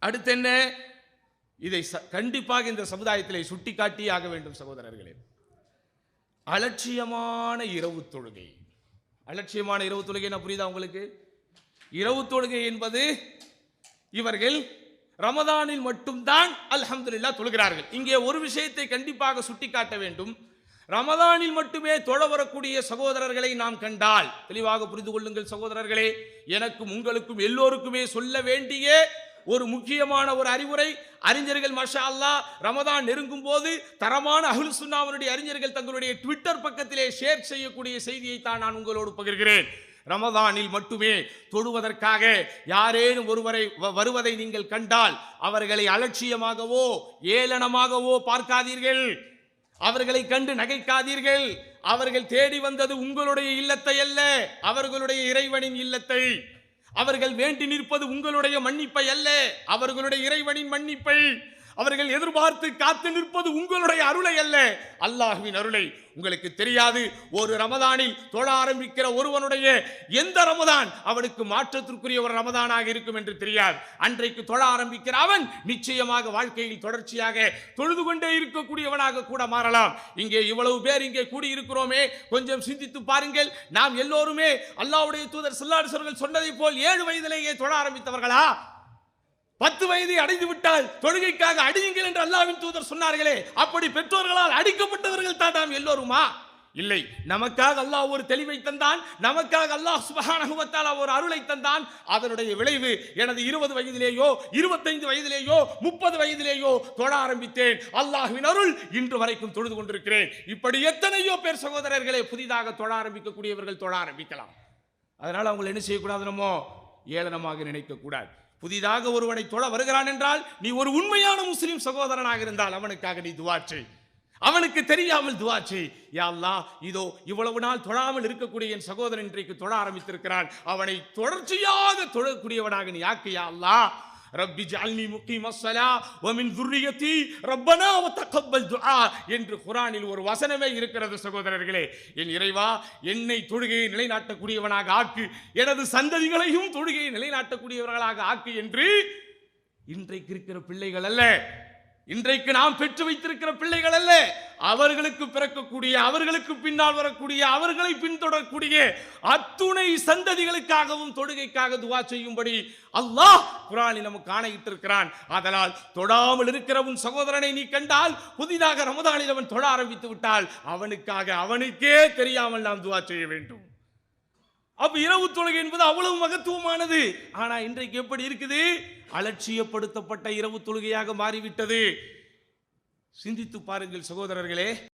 அடுத்து என்ன? இதை ச- கண்டிப்பாக இந்த சமுதாயத்திலே சுட்டிக்காட்டியே ஆக வேண்டும் சகோதரர்களே. அலட்சியமான இரவு தொழுகை. அலட்சியமான இரவு தொழுகை என்ன புரியுதா உங்களுக்கு? இரவு தொழுகை என்பது இவர்கள் ரமதானில் மட்டும்தான் அல்ஹம்துல்லா தொழுகிறார்கள். இங்கே ஒரு விஷயத்தை கண்டிப்பாக சுட்டிக்காட்ட வேண்டும். ரமதானில் மட்டுமே தொழ வரக்கூடிய சகோதரர்களை நாம் கண்டால் தெளிவாக புரிந்து கொள்ளுங்கள் சகோதரர்களே எனக்கும் உங்களுக்கும் எல்லோருக்குமே சொல்ல வேண்டிய ஒரு முக்கியமான ஒரு அறிவுரை. அறிஞர்கள் மஷா அல்லாஹ் ரமதான் நெருங்கும் போது தரமான அகுல் சுன்னாவனுடைய அறிஞர்கள் தங்களுடைய ட்விட்டர் பக்கத்திலே ஷேர் செய்யக்கூடிய செய்தியை தான் நான் உங்களோடு பகிர்கிறேன். ரமதானில் மட்டுமே தொடுவதற்காக யாரேனும் ஒருவரை வ- வருவதை நீங்கள் கண்டால் அவர்களை அலட்சியமாகவோ ஏளனமாகவோ பார்க்காதீர்கள். அவர்களை கண்டு நகைக்காதீர்கள். அவர்கள் தேடி வந்தது உங்களுடைய இல்லத்தை அல்ல அவர்களுடைய இறைவனின் இல்லத்தை. அவர்கள் வேண்டி நிற்பது உங்களுடைய மன்னிப்பை அல்ல. அவர்களுடைய இறைவனின் மன்னிப்பை அவர்கள் எதிர்பார்த்து காத்து நிற்பது உங்களுடைய அருளை அல்ல. அல்லாஹுவின் அருளை உங்களுக்கு தெரியாது. ஒரு ரமதானில் தொழ ஆரம்பிக்கிற ஒருவனுடைய எந்த ரமதான் அவனுக்கு மாற்றத்திற்குரிய ஒரு ரமதானாக இருக்கும் என்று தெரியாது. அன்றைக்கு தொழ ஆரம்பிக்கிற அவன் நிச்சயமாக வாழ்க்கையில் தொடர்ச்சியாக தொழுது கொண்டே இருக்கக்கூடியவனாக கூட மாறலாம். இங்கே இவ்வளவு பேர் இங்கே கூடியிருக்கிறோமே. கொஞ்சம் சிந்தித்து பாருங்கள். நாம் எல்லோருமே அல்லாவுடைய தூதர் சொல்லாடுசர்கள் சொன்னதை போல் ஏழு வயதிலேயே தொழ ஆரம்பித்தவர்களா? பத்து வயதை அடைந்து விட்டால் தொழுகைக்காக அடியுங்கள் என்று அல்லாவின் தூதர் சொன்னார்களே அப்படி பெற்றோர்களால் அடிக்கப்பட்டவர்கள் தான் நாம் எல்லோருமா? இல்லை நமக்காக அல்லாஹ் ஒரு தெளிவை தந்தான் நமக்காக அல்லாஹ் சுபஹானஹு ஒரு அருளை தந்தான். அதனுடைய விளைவு எனது இருபது வயதிலேயோ இருபத்தைந்து வயதிலேயோ முப்பது வயதிலேயோ தொழ ஆரம்பித்தேன். அல்லாஹுவின் அருள் இன்று வரைக்கும் தொழுது கொண்டிருக்கிறேன். இப்படி எத்தனையோ பேர் சகோதரர்களே புதிதாக தொழ ஆரம்பிக்கக்கூடியவர்கள் தொழ ஆரம்பிக்கலாம். அதனால் அவங்களை என்ன செய்யக்கூடாது நம்ம? ஏளனமாக நினைக்கக்கூடாது. புதிதாக ஒருவனை தொழ வருகிறான் என்றால் நீ ஒரு உண்மையான முஸ்லீம் சகோதரனாக இருந்தால் அவனுக்காக நீ துவா செய். அவனுக்கு தெரியாமல் துவா செய். யா இதோ இவ்வளவு நாள் தொழாமல் இருக்கக்கூடிய என் சகோதரன் இன்றைக்கு தொழ ஆரம்பித்திருக்கிறான். அவனை தொடர்ச்சியாக தொழக்கூடியவனாக நீ ஆக்கு யா அல்லா ரப்பி ஜால்னி முக்கி சலா ஒமின் துர்ரியத்தி ரப்பனா தக்கப்பல் துஆ என்று குரானில் ஒரு வசனமே இருக்கிறது சகோதரர்களே. என் இறைவா என்னை தொழுகையை நிலைநாட்டக்கூடியவனாக ஆக்கு. எனது சந்ததிகளையும் தொழுகையை நிலைநாட்டக்கூடியவர்களாக ஆக்கு என்று இன்றைக்கு இருக்கிற பிள்ளைகள் அல்ல. இன்றைக்கு நாம் பெற்று வைத்திருக்கிற பிள்ளைகள் அல்ல. அவர்களுக்கு பிறக்கக்கூடிய அவர்களுக்கு பின்னால் வரக்கூடிய அவர்களை பின்தொடரக்கூடிய அத்துணை சந்ததிகளுக்காகவும் தொடுகைக்காக துவா செய்யும்படி அல்லாஹ் குரானில் நமக்கு ஆணையிட்டிருக்கிறான். அதனால் தொடாமல் இருக்கிற உன் சகோதரனை நீ கண்டால் புதிதாக ரமதானில் அவன் தொட ஆரம்பித்து விட்டால் அவனுக்காக அவனுக்கே தெரியாமல் நாம் துவா செய்ய வேண்டும். அப்ப இரவு தொழுகை என்பது அவ்வளவு மகத்துவமானது. ஆனா இன்றைக்கு எப்படி இருக்குது? அலட்சியப்படுத்தப்பட்ட இரவு தொழுகையாக மாறிவிட்டது. சிந்தித்து பாருங்கள் சகோதரர்களே.